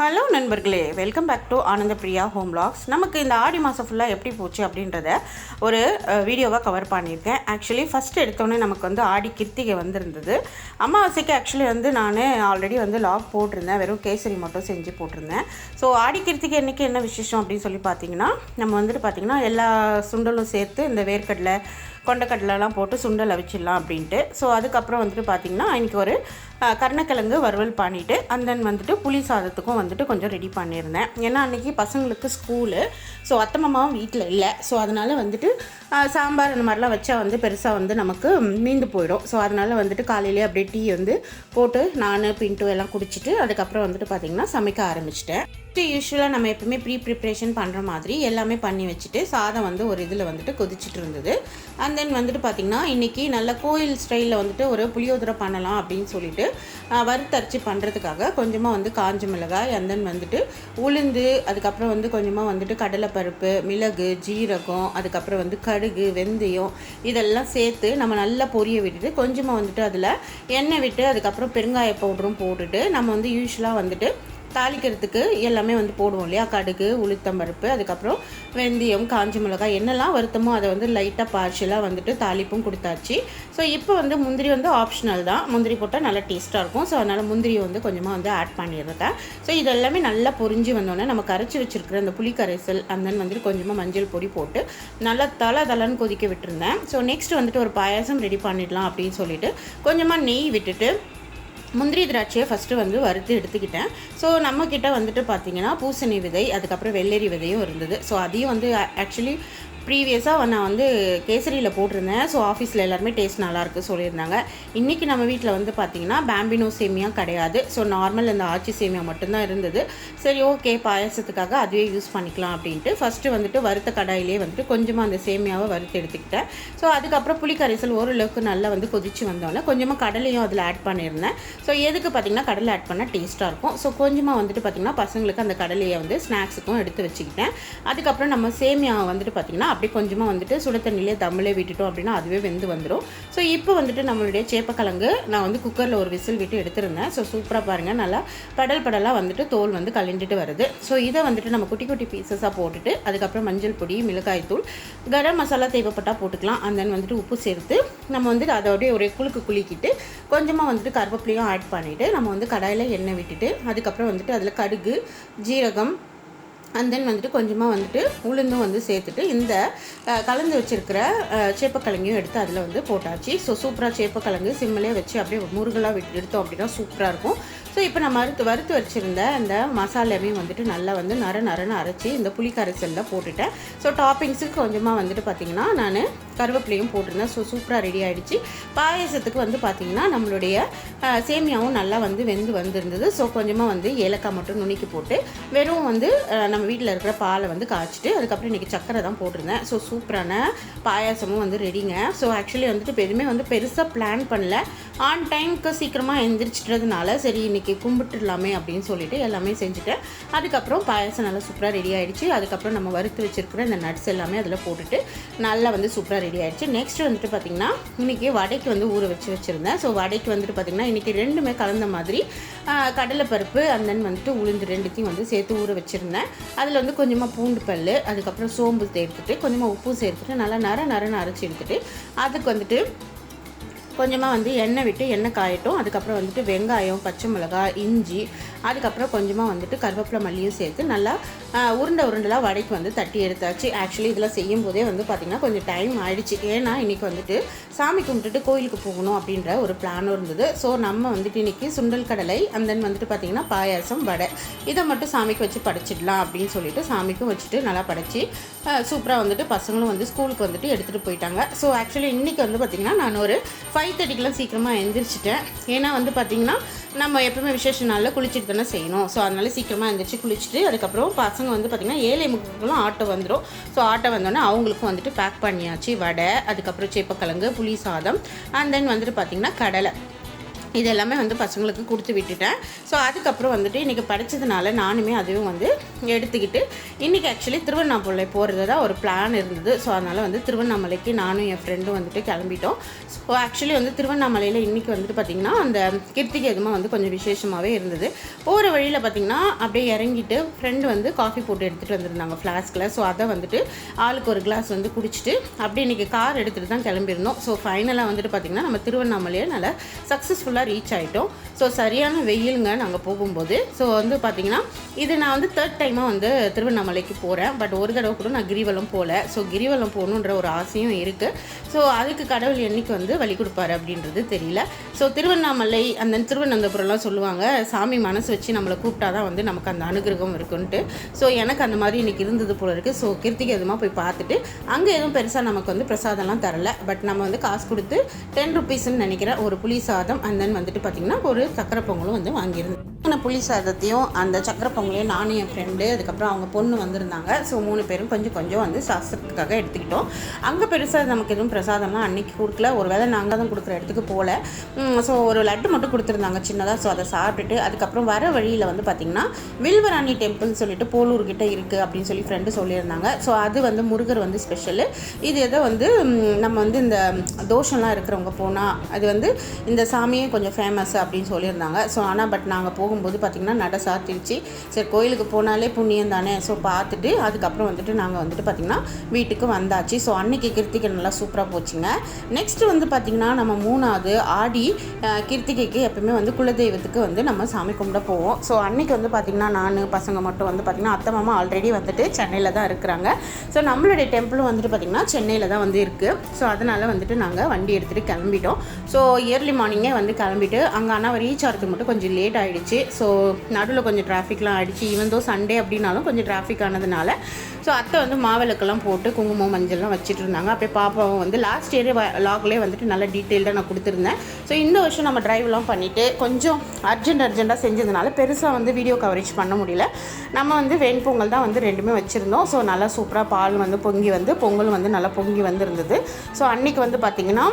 Hello நண்பர்களே welcome back to Ananda Priya home lakhs நமக்கு இந்த ஆடி மாதம் ஃபுல்லாக எப்படி போச்சு அப்படின்றத ஒரு வீடியோவாக கவர் பண்ணியிருக்கேன். ஆக்சுவலி ஃபஸ்ட்டு எடுத்தோடனே நமக்கு வந்து ஆடி கிருத்திகை வந்திருந்தது. அமாவாசைக்கு ஆக்சுவலி வந்து நான் ஆல்ரெடி வந்து லாக் போட்டிருந்தேன். வெறும் கேசரி மட்டும் செஞ்சு போட்டிருந்தேன். ஸோ ஆடி கிருத்திகை இன்றைக்கி என்ன விசேஷம் அப்படின்னு சொல்லி பார்த்தீங்கன்னா நம்ம வந்துட்டு பார்த்திங்கன்னா எல்லா சுண்டலும் சேர்த்து இந்த வேர்க்கடலை கொண்டக்கடலைலாம் போட்டு சுண்டல் அவிச்சிடலாம் அப்படின்ட்டு. ஸோ அதுக்கப்புறம் வந்துட்டு பார்த்திங்கன்னா இன்றைக்கி ஒரு கருணக்கிழங்கு வறுவல் பண்ணிவிட்டு அண்ட் தென் வந்துட்டு புளி சாதத்துக்கும் வந்துட்டு கொஞ்சம் ரெடி பண்ணியிருந்தேன். ஏன்னா அன்றைக்கி பசங்களுக்கு ஸ்கூலு. ஸோ அத்தை மாமாவும் வீட்டில் இல்லை. ஸோ அதனால் வந்துட்டு சாம்பார் அந்த மாதிரிலாம் வச்சா வந்து பெருசாக வந்து நமக்கு மீந்து போயிடும். ஸோ அதனால் வந்துட்டு காலையிலேயே அப்படியே டீ வந்து போட்டு நான் பின்ட்டு எல்லாம் குடிச்சிட்டு அதுக்கப்புறம் வந்துட்டு பார்த்திங்கன்னா சமைக்க ஆரம்பிச்சிட்டேன். யூஸ்வலாக நம்ம எப்பவுமே ப்ரீ ப்ரிப்ரேஷன் பண்ணுற மாதிரி எல்லாமே பண்ணி வச்சுட்டு சாதம் வந்து ஒரு இதில் வந்துட்டு கொதிச்சிட்டு இருந்தது. அண்ட் தென் வந்துட்டு பார்த்திங்கன்னா இன்றைக்கி நல்ல கோயில் ஸ்டைலில் வந்துட்டு ஒரு புளியோதரை பண்ணலாம் அப்படின்னு சொல்லிட்டு வறுத்தரிச்சு பண்ணுறதுக்காக கொஞ்சமாக வந்து காஞ்ச மிளகாய் அண்ட் தென் வந்துட்டு உளுந்து அதுக்கப்புறம் வந்து கொஞ்சமாக வந்துட்டு கடலைப்பருப்பு மிளகு ஜீரகம் அதுக்கப்புறம் வந்து கடுகு வெந்தயம் இதெல்லாம் சேர்த்து நம்ம நல்லா பொரிய விட்டுட்டு கொஞ்சமாக வந்துட்டு அதில் எண்ணெய் விட்டு அதுக்கப்புறம் பெருங்காய பவுடரும் போட்டுட்டு நம்ம வந்து யூஸ்வலாக வந்துட்டு தாளிக்கிறதுக்கு எல்லாமே வந்து போடுவோம் இல்லையா? கடுகு உளுத்தம்பருப்பு அதுக்கப்புறம் வெந்தயம் காஞ்சி மிளகாய் என்னெல்லாம் வருத்தமோ அதை வந்து லைட்டாக பார்ஷலாக வந்துட்டு தாளிப்பும் கொடுத்தாச்சு. ஸோ இப்போ வந்து முந்திரி வந்து ஆப்ஷனல் தான். முந்திரி போட்டால் நல்லா டேஸ்ட்டாக இருக்கும். ஸோ அதனால் முந்திரியை வந்து கொஞ்சமாக வந்து ஆட் பண்ணிடுறேன். ஸோ இது எல்லாமே நல்லா பொரிஞ்சு வந்தோடனே நம்ம கரைச்சி வச்சிருக்கிற அந்த புளி கரைசல் அந்த வந்துட்டு கொஞ்சமாக மஞ்சள் பொடி போட்டு நல்லா தலை தலைன்னு கொதிக்க விட்டுருந்தேன். ஸோ நெக்ஸ்ட் வந்துட்டு ஒரு பாயாசம் ரெடி பண்ணிடலாம் அப்படின்னு சொல்லிட்டு கொஞ்சமாக நெய் விட்டுட்டு முந்திரி திராட்சையை ஃபஸ்ட்டு வந்து வறுத்து எடுத்துக்கிட்டேன். ஸோ நம்மக்கிட்ட வந்துட்டு பார்த்தீங்கன்னா பூசணி விதை அதுக்கப்புறம் வெள்ளரி விதையும் இருந்தது. ஸோ அதையும் வந்து ஆக்சுவலி ப்ரீவியஸாக நான் வந்து கேசரியில் போட்டிருந்தேன். ஸோ ஆஃபீஸில் எல்லாருமே டேஸ்ட் நல்லாயிருக்கு சொல்லியிருந்தாங்க. இன்றைக்கி நம்ம வீட்டில் வந்து பார்த்திங்கன்னா பேம்பினோ சேமியா கிடையாது. ஸோ நார்மல் இந்த ஆச்சி சேமியா மட்டும்தான் இருந்தது. சரி ஓகே பாயாசத்துக்காக அதுவே யூஸ் பண்ணிக்கலாம் அப்படின்ட்டு. ஃபஸ்ட்டு வந்துட்டு வறுத்த கடாயிலே வந்துட்டு கொஞ்சமாக அந்த சேமியாவை வறுத்து எடுத்துக்கிட்டேன். ஸோ அதுக்கப்புறம் புளி கரைசல் ஓரளவுக்கு நல்லா வந்து கொதிச்சு வந்தோடனே கொஞ்சமாக கடலையும் அதில் ஆட் பண்ணியிருந்தேன். ஸோ எதுக்கு பார்த்திங்கன்னா கடலை ஆட் பண்ணால் டேஸ்ட்டாக இருக்கும். ஸோ கொஞ்சமாக வந்துட்டு பார்த்திங்கன்னா பசங்களுக்கு அந்த கடலையை வந்து ஸ்நாக்ஸுக்கும் எடுத்து வச்சுக்கிட்டேன். அதுக்கப்புறம் நம்ம சேமியா வந்துட்டு பார்த்திங்கன்னா அப்படியே கொஞ்சமாக வந்துட்டு சுட தண்ணியிலே தமிழே விட்டுட்டோம் அப்படின்னா அதுவே வெந்து வந்துடும் ஸோ இப்போ வந்துட்டு நம்மளுடைய சேப்பக்கிழங்கு நான் வந்து குக்கரில் ஒரு விசில் விட்டு எடுத்திருந்தேன். ஸோ சூப்பராக பாருங்கள் நல்லா படல் படலாக வந்துட்டு தோல் வந்து கலண்டுட்டு வருது. ஸோ இதை வந்துட்டு நம்ம குட்டி குட்டி பீசஸாக போட்டுட்டு அதுக்கப்புறம் மஞ்சள் பொடி மிளகாய் தூள் கரம் மசாலா தேவைப்பட்டால் போட்டுக்கலாம். அந்த வந்துட்டு உப்பு சேர்த்து நம்ம வந்துட்டு அதோடய ஒரு குழுக்கு குலுக்கிட்டு கொஞ்சமாக வந்துட்டு கருவேப்பிலையும் ஆட் பண்ணிவிட்டு நம்ம வந்து கடாயில் எண்ணெய் விட்டுட்டு அதுக்கப்புறம் வந்துட்டு அதில் கடுகு ஜீரகம் அண்ட் தென் வந்துட்டு கொஞ்சமாக வந்துட்டு உளுந்தும் வந்து சேர்த்துட்டு இந்த கலந்து வச்சுருக்கிற சேப்பக்கிழங்கையும் எடுத்து அதில் வந்து போட்டாச்சு. ஸோ சூப்பராக சேப்பக்கிழங்கு சிம்மிலே வச்சு அப்படியே முருகலாக விட்டு எடுத்தோம் அப்படின்னா சூப்பராக இருக்கும். ஸோ இப்போ நான் மறுத்து வறுத்து வச்சுருந்த அந்த மசாலாவையும் வந்துட்டு நல்லா வந்து நர நரன்னு அரைச்சி இந்த புளி கரைசலில் போட்டுட்டேன். ஸோ டாப்பிங்ஸுக்கு கொஞ்சமாக வந்துட்டு பார்த்திங்கன்னா நான் கருவேப்பிலையும் போட்டிருந்தேன். ஸோ சூப்பராக ரெடி ஆகிடுச்சு பாயசத்துக்கு வந்து பார்த்திங்கன்னா நம்மளுடைய சேமியாவும் நல்லா வந்து வெந்து வந்திருந்தது. ஸோ கொஞ்சமாக வந்து ஏலக்காய் மட்டும் நுணுக்கி போட்டு வெறும் வந்து நம்ம வீட்டில் இருக்கிற பாலை வந்து காய்ச்சிட்டு அதுக்கப்புறம் இன்றைக்கி சக்கரை தான் போட்டிருந்தேன். ஸோ சூப்பரான பாயாசமும் வந்து ரெடிங்க ஸோ ஆக்சுவலி வந்துட்டு இப்போ எதுவுமே வந்து பெருசாக பிளான் பண்ணல. ஆன் டைமுக்கு சீக்கிரமாக எந்திரிச்சிட்டதுனால சரி இன்றைக்கி கும்பிட்டுடலாமே அப்படின்னு சொல்லிட்டு எல்லாமே செஞ்சுட்டேன் அதுக்கப்புறம் பாயாசம் நல்லா சூப்பராக ரெடி ஆகிடுச்சு அதுக்கப்புறம் நம்ம வறுத்து வச்சுருக்கிற இந்த நட்ஸ் எல்லாமே அதில் போட்டுட்டு நல்லா வந்து சூப்பராக ரெடி ஆகிடுச்சு நெக்ஸ்ட் வந்துட்டு பார்த்திங்கன்னா இன்றைக்கி வடைக்கு வந்து ஊற வச்சு வச்சுருந்தேன். ஸோ வடைக்கு வந்துட்டு பார்த்திங்கன்னா இன்றைக்கி ரெண்டுமே கலந்த மாதிரி கடலைப்பருப்பு and வந்துட்டு உளுந்து ரெண்டுத்தையும் வந்து சேர்த்து ஊற வச்சுருந்தேன். அதில் வந்து கொஞ்சமாக பூண்டு பல் அதுக்கப்புறம் சோம்பு சேர்த்துட்டு கொஞ்சமாக உப்பு சேர்த்துட்டு நல்லா நர நரன்னு அரைச்சி எடுத்துட்டு அதுக்கு வந்துட்டு கொஞ்சமாக வந்து எண்ணெய் விட்டு எண்ணெய் காயட்டும். அதுக்கப்புறம் வந்துட்டு வெங்காயம் பச்சை மிளகாய் இஞ்சி அதுக்கப்புறம் கொஞ்சமாக வந்துட்டு கருவேப்பிலை மல்லியும் சேர்த்து நல்லா உருண்டை உருண்டெல்லாம் வடைக்கு வந்து தட்டி எடுத்தாச்சு. ஆக்சுவலி இதெல்லாம் செய்யும் போதே வந்து பார்த்திங்கன்னா கொஞ்சம் டைம் ஆயிடுச்சு. ஏன்னா இன்றைக்கி வந்துட்டு சாமி கும்பிட்டுட்டு கோயிலுக்கு போகணும் அப்படின்ற ஒரு பிளானும் இருந்தது. ஸோ நம்ம வந்துட்டு இன்றைக்கி சுண்டல் கடலை அண்ட் தென் வந்துட்டு பார்த்திங்கன்னா பாயாசம் வடை. இதை மட்டும் சாமிக்கு வச்சு படைச்சிடலாம் அப்படின்னு சொல்லிட்டு சாமிக்கும் வச்சுட்டு நல்லா படைச்சி சூப்பராக வந்துட்டு பசங்களும் வந்து ஸ்கூலுக்கு வந்துட்டு எடுத்துகிட்டு போயிட்டாங்க. ஸோ ஆக்சுவலி இன்றைக்கி வந்து பார்த்திங்கன்னா நான் ஒரு ஃபைவ் தேர்ட்டிக்கெலாம் சீக்கிரமாக எழுந்திரிச்சிட்டேன் ஏன்னா வந்து பார்த்திங்கன்னா நம்ம எப்பவுமே விசேஷ நாளில் குளிச்சுட்டு தானே செய்யணும். ஸோ அதனால சீக்கிரமாக எழுந்திரிச்சு குளிச்சுட்டு அதுக்கப்புறம் பசங்க வந்து பார்த்திங்கன்னா ஏழை முக்கெல்லாம் ஆட்டோ வந்துடும் ஸோ ஆட்டோ வந்தோடனே அவங்களுக்கும் வந்துட்டு பேக் பண்ணியாச்சு வடை அதுக்கப்புறம் சேப்பக்கிழங்கு புளி சாதம் அண்ட் தென் வந்துட்டு பார்த்திங்கன்னா கடலை. இது எல்லாமே வந்து பசங்களுக்கு கொடுத்து விட்டுட்டேன். ஸோ அதுக்கப்புறம் வந்துட்டு இன்றைக்கி படித்ததுனால நானுமே அதுவும் வந்து எடுத்துக்கிட்டு இன்றைக்கி ஆக்சுவலி திருவண்ணாமலை போகிறது தான் ஒரு பிளான் இருந்தது. ஸோ அதனால் வந்து திருவண்ணாமலைக்கு நானும் என் ஃப்ரெண்டும் வந்துட்டு கிளம்பிட்டோம். ஸோ ஆக்சுவலி வந்து திருவண்ணாமலையில் இன்றைக்கி வந்துட்டு பார்த்திங்கன்னா அந்த கிருத்திகை எதுமா வந்து கொஞ்சம் விசேஷமாகவே இருந்தது. போகிற வழியில் பார்த்திங்கன்னா அப்படியே இறங்கிட்டு ஃப்ரெண்டு வந்து காஃபி போட்டு எடுத்துகிட்டு வந்திருந்தாங்க ஃப்ளாஸ்கில் ஸோ அதை வந்துட்டு ஆளுக்கு ஒரு கிளாஸ் வந்து குடிச்சிட்டு அப்படியே இன்றைக்கி கார் எடுத்துகிட்டு தான் கிளம்பியிருந்தோம். ஸோ ஃபைனலாக வந்துட்டு பார்த்திங்கன்னா நம்ம திருவண்ணாமலையை நல்லா சக்ஸஸ்ஃபுல்லாக ரீச் ஆகிட்டோம் ஸோ சரியான வெயிலுங்க நாங்கள் போகும்போது. ஸோ வந்து பார்த்திங்கன்னா இது நான் வந்து தேர்ட் டைமாக வந்து திருவண்ணாமலைக்கு போகிறேன் பட் ஒரு தடவை கூட நான் கிரிவலம் போகல ஸோ கிரிவலம் போகணுன்ற ஒரு ஆசையும் இருக்குது ஸோ அதுக்கு கடவுள் என்னைக்கு வந்து வழி கொடுப்பாரு அப்படின்றது தெரியல. ஸோ திருவண்ணாமலை அந்த திருவனந்தபுரம்லாம் சொல்லுவாங்க சாமி மனசு வச்சு நம்மளை கூப்பிட்டா தான் வந்து நமக்கு அந்த அனுகிரகம் இருக்குன்ட்டு. ஸோ எனக்கு அந்த மாதிரி இன்றைக்கி இருந்தது போல இருக்குது ஸோ கிருத்திகை எதுமா போய் பார்த்துட்டு அங்கே எதுவும் பெருசாக நமக்கு வந்து பிரசாதம்லாம் தரல. பட் நம்ம வந்து காசு கொடுத்து டென் ருபீஸ்ன்னு நினைக்கிறேன் ஒரு புளி சாதம் அண்ட் தென் வந்துட்டு பார்த்திங்கன்னா ஒரு சக்கரை பொங்கலும் வந்து வாங்கியிருந்தேன் அந்த புளி சாதத்தையும் அந்த சக்கரை பொங்கலையும் நானும் என் ஃப்ரெண்டு அதுக்கப்புறம் அவங்க பொண்ணு வந்திருந்தாங்க. ஸோ மூணு பேரும் கொஞ்சம் கொஞ்சம் வந்து சாஸ்திரத்துக்காக எடுத்துக்கிட்டோம். அங்கே பெருசாக நமக்கு எதுவும் பிரசாதம்லாம் அன்னைக்கு கொடுக்கல. ஒரு வேளை நாங்கள் தான் கொடுக்குற இடத்துக்கு போகல ஸோ ஒரு லட்டு மட்டும் கொடுத்துருந்தாங்க சின்னதாக ஸோ அதை சாப்பிட்டுட்டு அதுக்கப்புறம் வர வழியில் வந்து பார்த்திங்கன்னா வில்வராணி டெம்பிள்னு சொல்லிட்டு போலூர்கிட்ட இருக்குது அப்படின்னு சொல்லி ஃப்ரெண்டு சொல்லியிருந்தாங்க. ஸோ அது வந்து முருகர் வந்து ஸ்பெஷலு இது எதோ வந்து நம்ம வந்து இந்த தோஷம்லாம் இருக்கிறவங்க போனால் அது வந்து இந்த சாமியே கொஞ்சம் ஃபேமஸ் அப்படின்னு சொல்லியிருந்தாங்க. ஸோ ஆனால் பட் நாங்கள் போகும்போது பார்த்திங்கன்னா நட சாத்திருச்சு. சரி கோயிலுக்கு போனாலே புண்ணியம் தானே. ஸோ பார்த்துட்டு அதுக்கப்புறம் வந்துட்டு நாங்கள் வந்துட்டு பார்த்திங்கன்னா வீட்டுக்கு வந்தாச்சு. ஸோ அன்னைக்கு கிருத்திகை நல்லா சூப்பராக போச்சுங்க. நெக்ஸ்ட்டு வந்து பார்த்திங்கன்னா நம்ம மூணாவது ஆடி கிருத்திகைக்கு எப்பவுமே வந்து குலதெய்வத்துக்கு வந்து நம்ம சாமி கும்பிட போவோம். ஸோ அன்னைக்கு வந்து பார்த்திங்கன்னா நான் பசங்க மட்டும் வந்து பார்த்திங்கன்னா அத்தை மாமா ஆல்ரெடி வந்துட்டு சென்னையில் தான் இருக்கிறாங்க. ஸோ நம்மளுடைய டெம்பிளும் வந்துட்டு பார்த்திங்கன்னா சென்னையில் தான் வந்து இருக்குது ஸோ அதனால் வந்துட்டு நாங்கள் வண்டி எடுத்துகிட்டு கிளம்பிட்டோம். ஸோ இயர்லி மார்னிங்கே வந்து கிளம்பிட்டு அங்கே ஆனால் ரீச் ஆகிறதுக்கு மட்டும் கொஞ்சம் லேட் ஆகிடுச்சு ஸோ நடுவில் கொஞ்சம் டிராஃபிக்லாம் அடித்து ஈவன் தோ சண்டே அப்படின்னாலும் கொஞ்சம் டிராஃபிக் ஆனதுனால ஸோ அத்தை வந்து மாவிளக்கெல்லாம் போட்டு குங்குமம் மஞ்சள்லாம் வச்சுட்டு இருந்தாங்க அப்படியே பாப்பாவும் வந்து லாஸ்ட் இயர் லாக்லேயே வந்துட்டு நல்லா டீட்டெயில்டாக நான் கொடுத்துருந்தேன். ஸோ இந்த வருஷம் நம்ம டிரைவ்லாம் பண்ணிவிட்டு கொஞ்சம் அர்ஜென்ட் அர்ஜென்ட்டாக செஞ்சதுனால பெருசாக வந்து வீடியோ கவரேஜ் பண்ண முடியல. நம்ம வந்து வெண்பொங்கல் தான் வந்து ரெண்டுமே வச்சுருந்தோம். ஸோ நல்லா சூப்பராக பால் வந்து பொங்கி வந்து பொங்கல் வந்து நல்லா பொங்கி வந்துருந்தது. ஸோ அன்றைக்கி வந்து பார்த்திங்கன்னா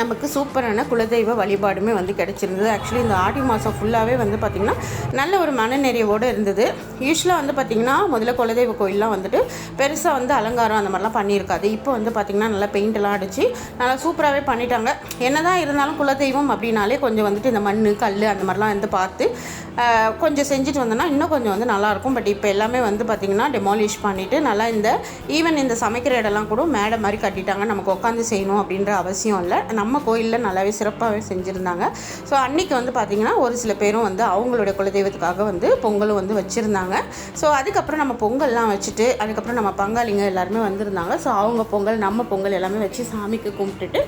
நமக்கு சூப்பரான குலதெய்வ வழிபாடுமே வந்து கிடச்சிருந்தது. ஆக்சுவலி இந்த ஆடி மாதம் ஃபுல்லாகவே வந்து பார்த்திங்கன்னா நல்ல ஒரு மனநிறைவோடு இருந்தது. யூஸ்வலாக வந்து பார்த்திங்கன்னா முதல்ல குலதெய்வ கோயிலெலாம் வந்துட்டு பெருசாக வந்து அலங்காரம் அந்த மாதிரிலாம் பண்ணியிருக்காது. இப்போ வந்து பார்த்திங்கன்னா நல்லா பெயிண்டெல்லாம் அடித்து நல்லா சூப்பராகவே பண்ணிட்டாங்க. என்னதான் இருந்தாலும் குலதெய்வம் அப்படின்னாலே கொஞ்சம் வந்துட்டு இந்த மண் கல் அந்த மாதிரிலாம் வந்து பார்த்து கொஞ்சம் செஞ்சுட்டு வந்தோன்னா இன்னும் கொஞ்சம் வந்து நல்லாயிருக்கும். பட் இப்போ எல்லாமே வந்து பார்த்திங்கன்னா டெமாலிஷ் பண்ணிவிட்டு நல்லா இந்த ஈவன் இந்த சமைக்கிற இடம்லாம் கூட மேடை மாதிரி கட்டிட்டாங்க. நமக்கு உட்காந்து செய்யணும் அப்படின்ற அவசியம் இல்லை. நம்ம கோயிலில் நல்லாவே சிறப்பாகவே செஞ்சுருந்தாங்க. ஸோ அன்றைக்கி வந்து பார்த்திங்கன்னா ஒரு சில பேரும் வந்து அவங்களுடைய குலதெய்வத்துக்காக வந்து பொங்கலும் வந்து வச்சுருந்தாங்க. ஸோ அதுக்கப்புறம் நம்ம பொங்கல்லாம் வச்சுட்டு அதுக்கப்புறம் நம்ம பங்காளிங்க எல்லாருமே வந்திருந்தாங்க. ஸோ அவங்க பொங்கல் நம்ம பொங்கல் எல்லாமே வச்சு சாமிக்கு கும்பிட்டுட்டு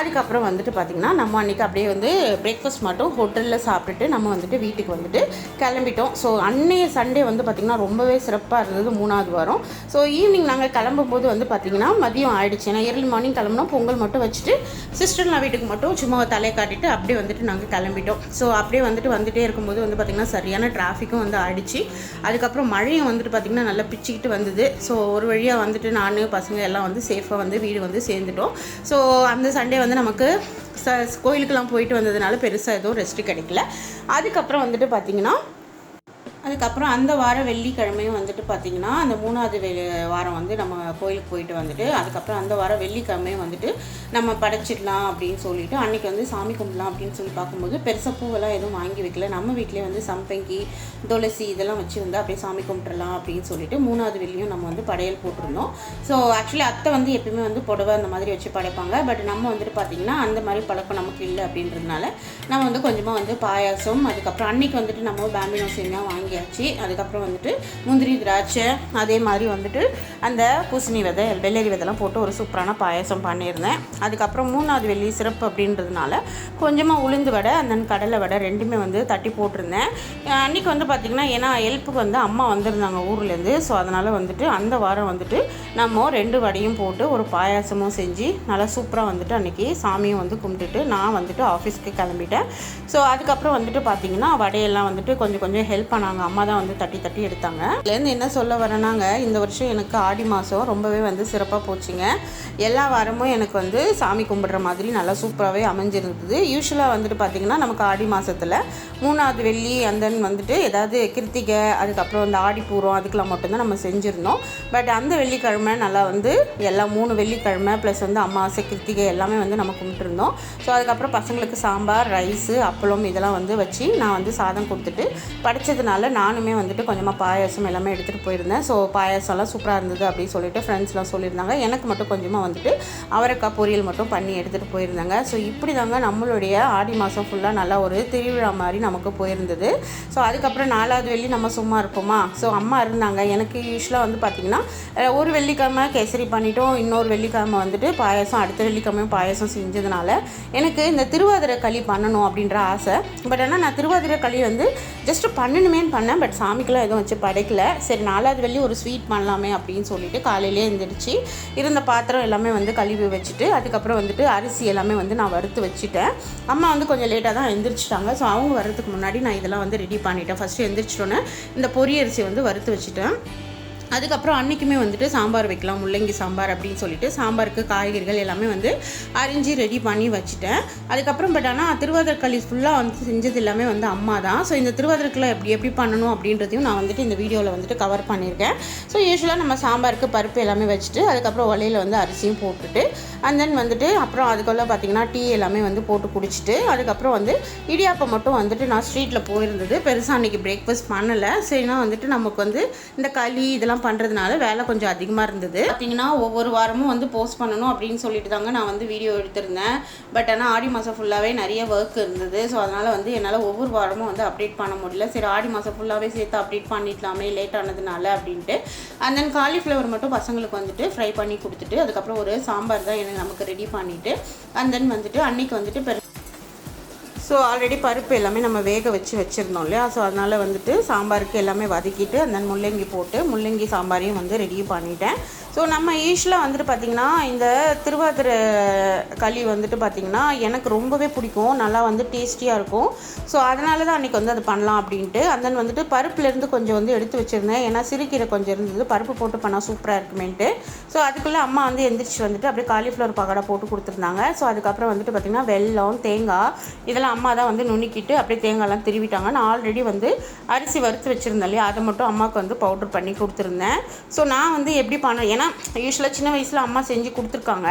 அதுக்கப்புறம் வந்துட்டு பார்த்திங்கன்னா நம்ம அன்றைக்கி அப்படியே வந்து பிரேக்ஃபாஸ்ட் மட்டும் ஹோட்டலில் சாப்பிட்டுட்டு நம்ம வந்துட்டு வீட்டுக்கு வந்து வந்துட்டு கிளம்பிட்டோம். ஸோ அன்னைய சண்டே வந்து பார்த்திங்கன்னா ரொம்பவே சிறப்பாக இருந்தது மூணாவது வாரம். ஸோ ஈவினிங் நாங்கள் கிளம்பும்போது வந்து பார்த்திங்கன்னா மதியம் ஆயிடுச்சு. ஏன்னா ஏர்லி மார்னிங் கிளம்புனோம். பொங்கல் மட்டும் வச்சுட்டு சிஸ்டர்லாம் வீட்டுக்கு மட்டும் சும்மா தலையை காட்டிட்டு அப்படியே வந்துட்டு நாங்கள் கிளம்பிட்டோம். ஸோ அப்படியே வந்துட்டு வந்துட்டே இருக்கும்போது வந்து பார்த்திங்கன்னா சரியான டிராஃபிக்கும் வந்து ஆயிடுச்சு. அதுக்கப்புறம் மழையும் வந்துட்டு பார்த்திங்கன்னா நல்லா பிச்சுக்கிட்டு வந்தது. ஸோ ஒரு வழியாக வந்துட்டு நான் பசங்க எல்லாம் வந்து சேஃபாக வந்து வீடு வந்து சேர்ந்துட்டோம். ஸோ அந்த சண்டே வந்து நமக்கு ச கோயிலுக்கெல்லாம் போயிட்டு வந்ததுனால பெருசாக எதுவும் ரெஸ்ட்டு கிடைக்கல. அதுக்கப்புறம் வந்துட்டு பார்த்திங்கன்னா அதுக்கப்புறம் அந்த வாரம் வெள்ளிக்கிழமையும் வந்துட்டு பார்த்திங்கன்னா அந்த மூணாவது வெ வாரம் வந்து நம்ம கோயிலுக்கு போயிட்டு வந்துட்டு அதுக்கப்புறம் அந்த வாரம் வெள்ளிக்கிழமையும் வந்துட்டு நம்ம படைச்சிடலாம் அப்படின்னு சொல்லிட்டு அன்றைக்கி வந்து சாமி கும்பிடலாம் அப்படின்னு சொல்லி பார்க்கும்போது பெருசாக பூவெல்லாம் எதுவும் வாங்கி வைக்கல. நம்ம வீட்டிலே வந்து சம்பங்கி துளசி இதெல்லாம் வச்சு வந்து அப்படியே சாமி கும்பிட்றலாம் அப்படின்னு சொல்லிட்டு மூணாவது வெள்ளியும் நம்ம வந்து படையல் போட்டிருந்தோம். ஸோ ஆக்சுவலி அத்தை வந்து எப்பயுமே வந்து புடவை அந்த மாதிரி வச்சு படைப்பாங்க. பட் நம்ம வந்துட்டு பார்த்திங்கன்னா அந்த மாதிரி பழக்கம் நமக்கு இல்லை அப்படின்றதுனால நம்ம வந்து கொஞ்சமாக வந்து பாயாசம் அதுக்கப்புறம் அன்றைக்கி வந்துட்டு நம்ம பேம்பினோ வாங்கி வாங்கியாச்சு அதுக்கப்புறம் வந்துட்டு முந்திரி திராட்சை அதே மாதிரி வந்துட்டு அந்த பூசணி விதை வெள்ளரி விதைலாம் போட்டு ஒரு சூப்பரான பாயாசம் பண்ணியிருந்தேன். அதுக்கப்புறம் மூணாவது வெள்ளி சிறப்பு அப்படின்றதுனால கொஞ்சமாக உளுந்து வடை அந்த கடலை வடை ரெண்டுமே வந்து தட்டி போட்டிருந்தேன். அன்றைக்கி அன்னைக்கு வந்து பார்த்திங்கன்னா ஏன்னா ஹெல்ப்புக்கு வந்து அம்மா வந்திருந்தாங்க ஊர்லேருந்து. ஸோ அதனால் வந்துட்டு அந்த வாரம் வந்துட்டு நம்ம ரெண்டு வடையும் போட்டு ஒரு பாயாசமும் செஞ்சு நல்லா சூப்பராக வந்துட்டு அன்றைக்கி சாமியும் வந்து கும்பிட்டுட்டு நான் வந்துட்டு ஆஃபீஸ்க்கு கிளம்பிட்டேன். ஸோ அதுக்கப்புறம் வந்துட்டு பார்த்திங்கன்னா வடையெல்லாம் வந்துட்டு கொஞ்சம் கொஞ்சம் ஹெல்ப் பண்ணாங்க. எங்கள் அம்மா தான் வந்து தட்டி தட்டி எடுத்தாங்க. இதுலேருந்து என்ன சொல்ல வரேனாங்க இந்த வருஷம் எனக்கு ஆடி மாதம் ரொம்பவே வந்து சிறப்பாக போச்சுங்க. எல்லா வாரமும் எனக்கு வந்து சாமி கும்பிடுற மாதிரி நல்லா சூப்பராகவே அமைஞ்சிருந்தது. யூஸ்வலாக வந்துட்டு பார்த்திங்கன்னா நமக்கு ஆடி மாதத்தில் மூணாவது வெள்ளி அந்த வந்துட்டு ஏதாவது கிருத்திகை அதுக்கப்புறம் இந்த ஆடி பூரம் அதுக்கெலாம் மட்டும்தான் நம்ம செஞ்சுருந்தோம். பட் அந்த வெள்ளிக்கிழமை நல்லா வந்து எல்லா மூணு வெள்ளிக்கிழமை ப்ளஸ் வந்து அமாவாசை கிருத்திகை எல்லாமே வந்து நம்ம கும்பிட்டுருந்தோம். ஸோ அதுக்கப்புறம் பசங்களுக்கு சாம்பார் ரைஸு அப்பளம் இதெல்லாம் வந்து வச்சு நான் வந்து சாதம் கொடுத்துட்டு படித்ததுனால நானுமே வந்துட்டு கொஞ்சமாக பாயாசம் எல்லாமே எடுத்துகிட்டு போயிருந்தேன். ஸோ பாயாசம்லாம் சூப்பராக இருந்தது அப்படின்னு சொல்லிட்டு ஃப்ரெண்ட்ஸ்லாம் சொல்லியிருந்தாங்க. எனக்கு மட்டும் கொஞ்சமாக வந்துட்டு அவரைக்காய் பொரியல் மட்டும் பண்ணி எடுத்துகிட்டு போயிருந்தாங்க. ஸோ இப்படி தாங்க நம்மளுடைய ஆடி மாதம் ஃபுல்லாக நல்லா ஒரு திருவிழா மாதிரி நமக்கு போயிருந்தது. ஸோ அதுக்கப்புறம் நாலாவது வெள்ளி நம்ம சும்மா இருப்போமா? ஸோ அம்மா இருந்தாங்க. எனக்கு யூஸ்வலாக வந்து பார்த்திங்கன்னா ஒரு வெள்ளிக்கிழமை கேசரி பண்ணிட்டோம். இன்னொரு வெள்ளிக்கிழமை வந்துட்டு பாயாசம் அடுத்த வெள்ளிக்கிழமையும் பாயாசம் செஞ்சதுனால எனக்கு இந்த திருவாதிரை களி பண்ணணும் அப்படின்ற ஆசை. பட் ஆனால் நான் திருவாதிரை களி வந்து ஜஸ்ட் பண்ணணுமேன்னு பண்ணேன் பட் சாமிக்கெல்லாம் எதுவும் வச்சு படைக்கல. சரி நாலாவது வெள்ளி ஒரு ஸ்வீட் பண்ணலாமே அப்படின்னு சொல்லிட்டு காலையிலே எழுந்திரிச்சு இருந்த பாத்திரம் எல்லாமே வந்து கழுவி வச்சுட்டு அதுக்கப்புறம் வந்துட்டு அரிசி எல்லாமே வந்து நான் வறுத்து வச்சுட்டேன். அம்மா வந்து கொஞ்சம் லேட்டாக தான் எழுந்திரிச்சிட்டாங்க ஸோ அவங்க வர்றதுக்கு முன்னாடி நான் இதெல்லாம் வந்து ரெடி பண்ணிட்டேன். ஃபஸ்ட்டு எழுந்திரிச்சிட்டோன்னே இந்த பொரியரிசி வந்து வறுத்து வச்சுட்டேன். அதுக்கப்புறம் அன்றைக்குமே வந்துட்டு சாம்பார் வைக்கலாம் முள்ளங்கி சாம்பார் அப்படின்னு சொல்லிட்டு சாம்பாருக்கு காய்கறிகள் எல்லாமே வந்து அரிஞ்சு ரெடி பண்ணி வச்சுட்டேன். அதுக்கப்புறம் பட் ஆனால் திருவாதிரக்களி ஃபுல்லாக வந்து செஞ்சது எல்லாமே வந்து அம்மா தான். ஸோ இந்த திருவாதிரக்களை எப்படி எப்படி பண்ணணும் அப்படின்றதையும் நான் வந்துட்டு இந்த வீடியோவில் வந்துட்டு கவர் பண்ணியிருக்கேன். ஸோ யூஸ்வலாக நம்ம சாம்பாருக்கு பருப்பு எல்லாமே வச்சுட்டு அதுக்கப்புறம் ஒலையில் வந்து அரிசியும் போட்டுட்டு அண்ட் தென் வந்துட்டு அப்புறம் அதுக்குள்ளே பார்த்தீங்கன்னா டீ எல்லாமே வந்து போட்டு குடிச்சிட்டு அதுக்கப்புறம் வந்து இடியாப்பம் மட்டும் வந்துட்டு நான் ஸ்ட்ரீட்டில் போயிருந்தது. பெருசாக அன்றைக்கி பிரேக்ஃபாஸ்ட் பண்ணலை. சரினா வந்துட்டு நமக்கு வந்து இந்த களி இதெல்லாம் பண்ணுறதுனால வேலை கொஞ்சம் அதிகமாக இருந்தது. பார்த்தீங்கன்னா ஒவ்வொரு வாரமும் வந்து போஸ்ட் பண்ணணும் அப்படின்னு சொல்லிட்டு தாங்க நான் வந்து வீடியோ எடுத்திருந்தேன். பட் ஆனால் ஆடி மாதம் ஃபுல்லாகவே நிறைய ஒர்க் இருந்தது. ஸோ அதனால் வந்து என்னால் ஒவ்வொரு வாரமும் வந்து அப்டேட் பண்ண முடியல. சரி ஆடி மாதம் ஃபுல்லாகவே சேர்த்து அப்டேட் பண்ணிடலாமே லேட் ஆனதுனால அப்படின்ட்டு. அண்ட் தென் காலிஃப்ளவர் மட்டும் பசங்களுக்கு வந்துட்டு ஃப்ரை பண்ணி கொடுத்துட்டு அதுக்கப்புறம் ஒரு சாம்பார் தான் எனக்கு நமக்கு ரெடி பண்ணிவிட்டு அண்ட் தென் வந்துட்டு அன்னைக்கு வந்துட்டு பெரு ஸோ ஆல்ரெடி பருப்பு எல்லாமே நம்ம வேக வச்சு வச்சுருந்தோம் இல்லையா? ஸோ அதனால் வந்துட்டு சாம்பாருக்கு எல்லாமே வதக்கிட்டு அந்த முள்ளங்கி போட்டு முள்ளங்கி சாம்பாரையும் வந்து ரெடி பண்ணிட்டேன். ஸோ நம்ம யூஸ்வலாக வந்துட்டு பார்த்திங்கன்னா இந்த திருவாதிரை களி வந்துட்டு பார்த்திங்கன்னா எனக்கு ரொம்பவே பிடிக்கும். நல்லா வந்து டேஸ்டியாக இருக்கும். ஸோ அதனால தான் அன்றைக்கி வந்து அது பண்ணலாம் அப்படின்ட்டு. அந்த வந்துட்டு பருப்புலேருந்து கொஞ்சம் வந்து எடுத்து வச்சுருந்தேன். ஏன்னா சிறுக்கீரை கொஞ்சம் இருந்தது. பருப்பு போட்டு பண்ணால் சூப்பராக இருக்குமேன்ட்டு. ஸோ அதுக்குள்ளே அம்மா வந்து எந்திரிச்சு வந்துட்டு அப்படியே காலிஃப்ளவர் பகடா போட்டு கொடுத்துருந்தாங்க. ஸோ அதுக்கப்புறம் வந்துட்டு பார்த்திங்கன்னா வெல்லம் தேங்காய் இதெல்லாம் அம்மா தான் வந்து நுணுக்கிட்டு அப்படியே தேங்காய்லாம் திருவிட்டாங்க. நான் ஆல்ரெடி வந்து அரிசி வறுத்து வச்சுருந்தேன் இல்லையா? அதை மட்டும் அம்மாவுக்கு வந்து பவுடர் பண்ணி கொடுத்துருந்தேன். ஸோ நான் வந்து எப்படி பண்ண ஏன்னா யூஸ்வலாக சின்ன வயசில் அம்மா செஞ்சு கொடுத்துருக்காங்க.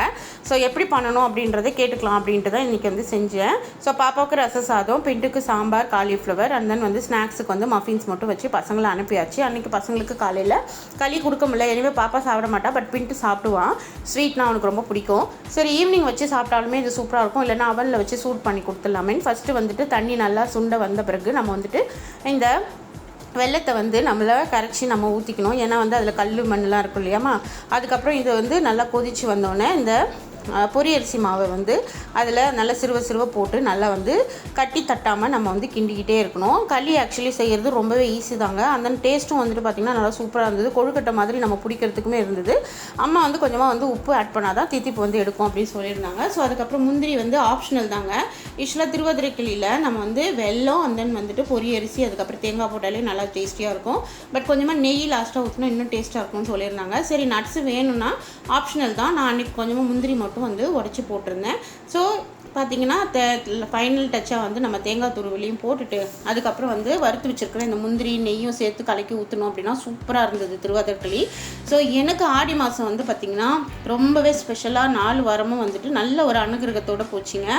ஸோ எப்படி பண்ணணும் அப்படின்றத கேட்டுக்கலாம் அப்படின்ட்டு தான் இன்றைக்கி வந்து செஞ்சேன். ஸோ பாப்பாவுக்கு ரச சாதம் பிண்டுக்கு சாம்பார் காலிஃப்ளவர் அண்ட் தென் வந்து ஸ்நாக்ஸுக்கு வந்து மஃபின்ஸ் மட்டும் வச்சு பசங்களை அனுப்பியாச்சு. அன்றைக்கி பசங்களுக்கு காலையில் களி கொடுக்க முடியல. எனவே பாப்பா சாப்பிட மாட்டா பட் பின்ட்டு சாப்பிடுவான் ஸ்வீட்னா அவனுக்கு ரொம்ப பிடிக்கும். சரி ஈவினிங் வச்சு சாப்பிட்டாலுமே இது சூப்பராக இருக்கும். இல்லைனா அவனில் வச்சு சூட் பண்ணி கொடுத்துடலாமேன்னு ஃபஸ்ட்டு வந்துட்டு தண்ணி நல்லா சுண்ட வந்த பிறகு நம்ம வந்துட்டு இந்த வெள்ளத்தை வந்து நம்மளை கரைச்சி நம்ம ஊற்றிக்கணும் ஏன்னா வந்து அதில் கல் மண்ணெலாம் இருக்கும் இல்லையாமா அதுக்கப்புறம் இது வந்து நல்லா கொதித்து வந்தோடனே இந்த பொரியரிசி மாவை வந்து அதில் நல்லா சிறுவ சிறுவ போட்டு நல்லா வந்து கட்டி தட்டாமல் நம்ம வந்து கிண்டிக்கிட்டே இருக்கணும். களி ஆக்சுவலி செய்கிறது ரொம்பவே ஈஸி தாங்க. அந்த டேஸ்ட்டும் வந்துட்டு பார்த்திங்கன்னா நல்லா சூப்பராக இருந்தது. கொழுக்கட்டை மாதிரி நம்ம பிடிக்கிறதுக்குமே இருந்தது. அம்மா வந்து கொஞ்சமாக வந்து உப்பு ஆட் பண்ணால் தான் தித்திப்பு வந்து எடுக்கும் அப்படின்னு சொல்லியிருந்தாங்க. ஸோ அதுக்கப்புறம் முந்திரி வந்து ஆப்ஷனல் தாங்க. யூஸ்வலாக திருவதிரை கிளியில் நம்ம வந்து வெல்லம் அந்த வந்துட்டு பொரியரிசி அதுக்கப்புறம் தேங்காய் போட்டாலே நல்லா டேஸ்டியாக இருக்கும். பட் கொஞ்சமாக நெய் லாஸ்ட்டாக ஊற்றினா இன்னும் டேஸ்ட்டாக இருக்கும்னு சொல்லியிருந்தாங்க. சரி நட்ஸ் வேணும்னா ஆப்ஷனல் தான். நான் அன்றைக்கி கொஞ்சமாக முந்திரி மட்டும் வந்து உடச்சி போட்டிருந்தேன். ஸோ பார்த்தீங்கன்னா ஃபைனல் டச்சாக வந்து நம்ம தேங்காய் துருவிலையும் போட்டுட்டு அதுக்கப்புறம் வந்து வறுத்து வச்சுருக்கிற இந்த முந்திரி நெய்யும் சேர்த்து கலக்கி ஊற்றணும் அப்படின்னா சூப்பராக இருந்தது திருவாதிரக்களி ஸோ எனக்கு ஆடி மாதம் வந்து பார்த்திங்கன்னா ரொம்பவே ஸ்பெஷலாக நாலு வாரமும் வந்துட்டு நல்ல ஒரு அனுகிரகத்தோடு போச்சுங்க.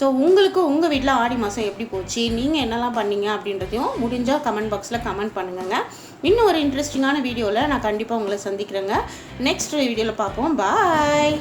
ஸோ உங்களுக்கு உங்கள் வீட்டில் ஆடி மாதம் எப்படி போச்சு? நீங்கள் என்னெல்லாம் பண்ணீங்க அப்படின்றதையும் முடிஞ்சால் கமெண்ட் பாக்ஸில் கமெண்ட் பண்ணுங்கங்க. இன்னும் ஒரு இன்ட்ரெஸ்டிங்கான வீடியோவில் நான் கண்டிப்பாக உங்களை சந்திக்கிறேங்க. நெக்ஸ்ட் வீடியோவில் பார்ப்போம். பாய்